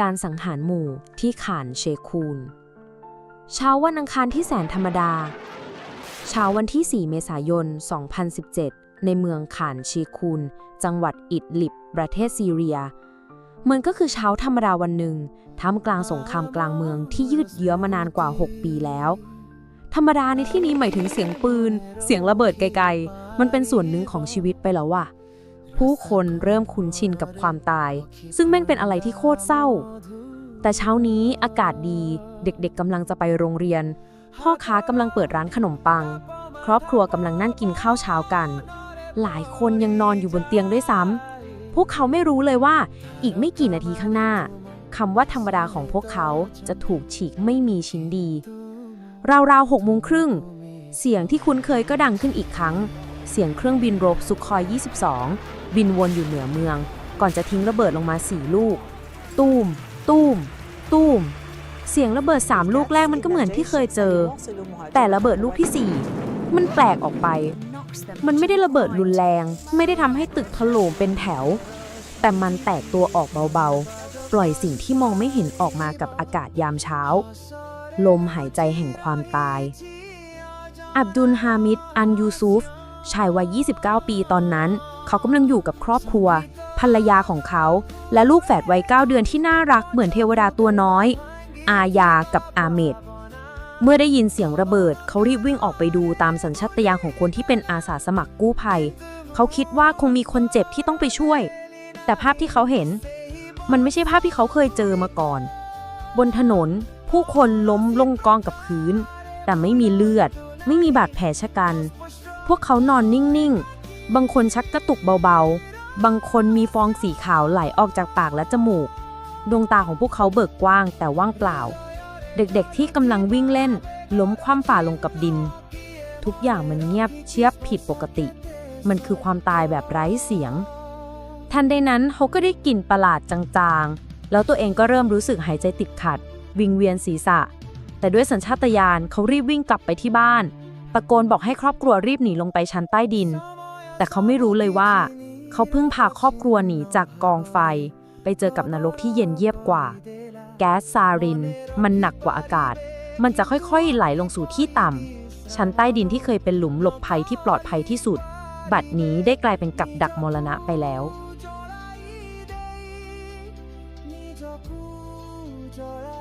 การสังหารหมู่ที่ขานเชคูน เช้าวันอังคารที่แสนธรรมดา เช้าวันที่ 4 เมษายน 2017 ในเมืองข่านเชคูน จังหวัดอิดลิบ ประเทศซีเรีย มันก็คือเช้าธรรมดาวันหนึ่งท่ามกลางสงครามกลางเมืองที่ยืดเยื้อมานานกว่า 6 ปีแล้ว ธรรมดาในที่นี้หมายถึงเสียงปืน เสียงระเบิดไกลๆ มันเป็นส่วนหนึ่งของชีวิตไปแล้วว่ะ ผู้คนเริ่มคุ้นชินกับความตาย ซึ่งแม่งเป็นอะไรที่โคตรเศร้า แต่เช้านี้อากาศดีเด็กๆกำลังจะไปโรงเรียน พ่อค้ากำลังเปิดร้านขนมปัง ครอบครัวกำลังนั่งกินข้าวเช้ากัน หลายคนยังนอนอยู่บนเตียงด้วยซ้ำพวกเขาไม่รู้เลยว่าอีกไม่กี่นาทีข้างหน้าคำว่าธรรมดาของพวกเขาจะถูกฉีกไม่มีชิ้นดีราวๆหกโมงครึ่งเสียงที่คุ้นเคยก็ดังขึ้นอีกครั้ง เสียงเครื่องบินรบสุคอย 22 บินวนอยู่เหนือเมือง ก่อนจะทิ้งระเบิดลงมา4ลูก ตูม ตูม ตูม เสียงระเบิด3ลูกแรกมันก็เหมือนที่เคยเจอ แต่ระเบิดลูกทีสี่4มันแปลกออกไป มันไม่ได้ระเบิดรุนแรง ไม่ได้ทำให้ตึกถล่มเป็นแถว แต่มันแตกตัวออกเบาๆ ปล่อยสิ่งที่มองไม่เห็นออกมากับอากาศยามเช้า ลมหายใจแห่งความตาย อับดุลฮามิด อันยูซุฟชายวัย 29 ปีตอนนั้น เขากำลังอยู่กับครอบครัว ภรรยาของเขา และลูกแฝดวัย9เดือนที่น่ารักเหมือนเทวดาตัวน้อย อายากับอาเมดเมื่อได้ยินเสียงระเบิด เขารีบวิ่งออกไปดูตามสัญชาตญาณของคนที่เป็นอาสาสมัครกู้ภัย เขาคิดว่าคงมีคนเจ็บที่ต้องไปช่วย แต่ภาพที่เขาเห็น มันไม่ใช่ภาพที่เขาเคยเจอมาก่อน บนถนน ผู้คนล้มลงกองกับพื้น แต่ไม่มีเลือด ไม่มีบาดแผลชะกัน พวกเขานอนนิ่ง ๆ บางคนชักกระตุกเบาๆ บางคนมีฟองสีขาวไหลออกจากปากและจมูก ดวงตาของพวกเขาเบิกกว้างแต่ว่างเปล่า เด็กๆที่กำลังวิ่งเล่น ล้มคว่ำฝ่าลงกับดิน ทุกอย่างมันเงียบเชียบผิดปกติ มันคือความตายแบบไร้เสียง ทันใดนั้นเขาก็ได้กลิ่นประหลาดจางๆ แล้วตัวเองก็เริ่มรู้สึกหายใจติดขัด วิงเวียนศีรษะ แต่ด้วยสัญชาตญาณเขารีบวิ่งกลับไปที่บ้าน ตะโกนบอกให้ครอบครัวรีบหนีลงไปชั้นใต้ดิน แต่เขาไม่รู้เลยว่า เขาเพิ่งพาครอบครัวหนีจากกองไฟ ไปเจอกับนรกที่เย็นเยียบกว่า แก๊สซาริน มันหนักกว่าอากาศ มันจะค่อยๆ ไหลลงสู่ที่ต่ำชั้นใต้ดินที่เคยเป็นหลุมหลบภัยที่ปลอดภัยที่สุด บัดนี้ได้กลายเป็นกับดักมรณะไปแล้ว저라